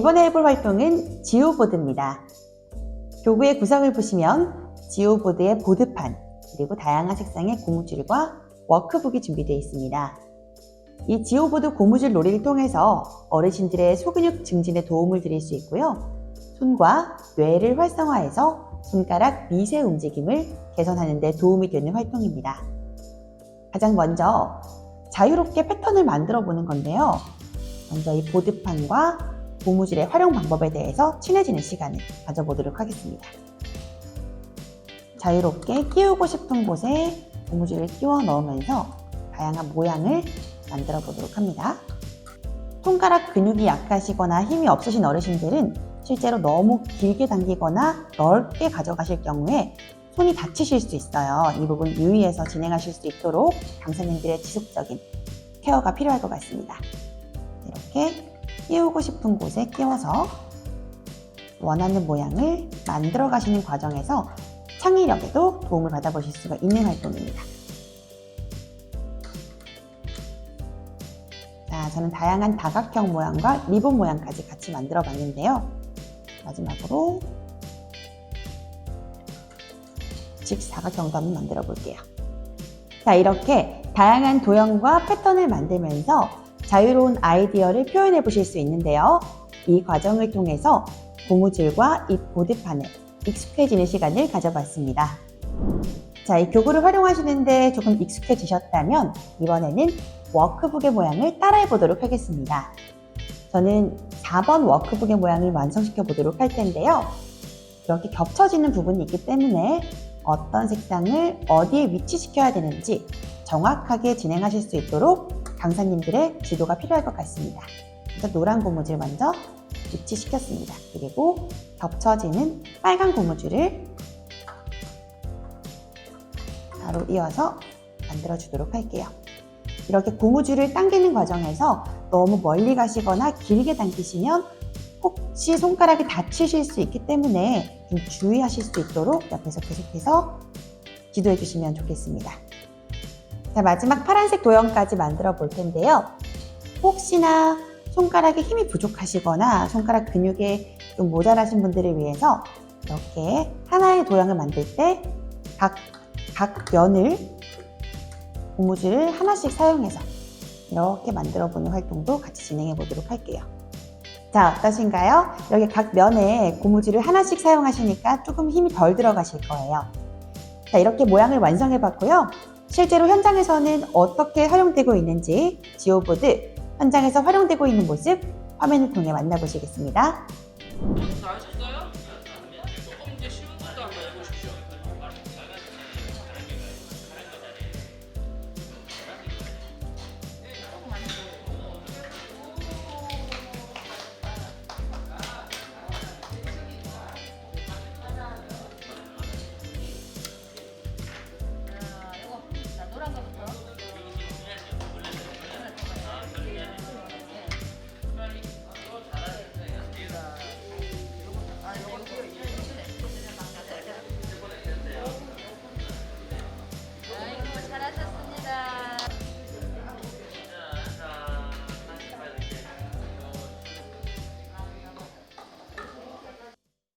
이번에 해볼 활동은 지오보드입니다. 교구의 구성을 보시면 지오보드의 보드판, 그리고 다양한 색상의 고무줄과 워크북이 준비되어 있습니다. 이 지오보드 고무줄 놀이를 통해서 어르신들의 소근육 증진에 도움을 드릴 수 있고요. 손과 뇌를 활성화해서 손가락 미세 움직임을 개선하는 데 도움이 되는 활동입니다. 가장 먼저 자유롭게 패턴을 만들어 보는 건데요. 먼저 이 보드판과 고무줄의 활용 방법에 대해서 친해지는 시간을 가져보도록 하겠습니다. 자유롭게 끼우고 싶은 곳에 고무줄을 끼워 넣으면서 다양한 모양을 만들어 보도록 합니다. 손가락 근육이 약하시거나 힘이 없으신 어르신들은 실제로 너무 길게 당기거나 넓게 가져가실 경우에 손이 다치실 수 있어요. 이 부분 유의해서 진행하실 수 있도록 강사님들의 지속적인 케어가 필요할 것 같습니다. 이렇게 끼우고 싶은 곳에 끼워서 원하는 모양을 만들어 가시는 과정에서 창의력에도 도움을 받아보실 수가 있는 활동입니다. 자, 저는 다양한 다각형 모양과 리본 모양까지 같이 만들어 봤는데요. 마지막으로 직사각형도 한번 만들어 볼게요. 자, 이렇게 다양한 도형과 패턴을 만들면서 자유로운 아이디어를 표현해 보실 수 있는데요. 이 과정을 통해서 고무줄과 이 보드판에 익숙해지는 시간을 가져봤습니다. 자, 이 교구를 활용하시는데 조금 익숙해지셨다면 이번에는 워크북의 모양을 따라해 보도록 하겠습니다. 저는 4번 워크북의 모양을 완성시켜 보도록 할 텐데요. 이렇게 겹쳐지는 부분이 있기 때문에 어떤 색상을 어디에 위치시켜야 되는지 정확하게 진행하실 수 있도록 강사님들의 지도가 필요할 것 같습니다. 그래서 노란 고무줄 먼저 위치시켰습니다. 그리고 겹쳐지는 빨간 고무줄을 바로 이어서 만들어 주도록 할게요. 이렇게 고무줄을 당기는 과정에서 너무 멀리 가시거나 길게 당기시면 혹시 손가락이 다치실 수 있기 때문에 좀 주의하실 수 있도록 옆에서 계속해서 지도해 주시면 좋겠습니다. 자, 마지막 파란색 도형까지 만들어 볼 텐데요. 혹시나 손가락에 힘이 부족하시거나 손가락 근육에 좀 모자라신 분들을 위해서 이렇게 하나의 도형을 만들 때 각, 각 면을 고무줄을 하나씩 사용해서 이렇게 만들어 보는 활동도 같이 진행해 보도록 할게요. 자, 어떠신가요? 이렇게 각 면에 고무줄을 하나씩 사용하시니까 조금 힘이 덜 들어가실 거예요. 자, 이렇게 모양을 완성해 봤고요. 실제로 현장에서는 어떻게 활용되고 있는지 지오보드 현장에서 활용되고 있는 모습 화면을 통해 만나보시겠습니다. 나와주세요.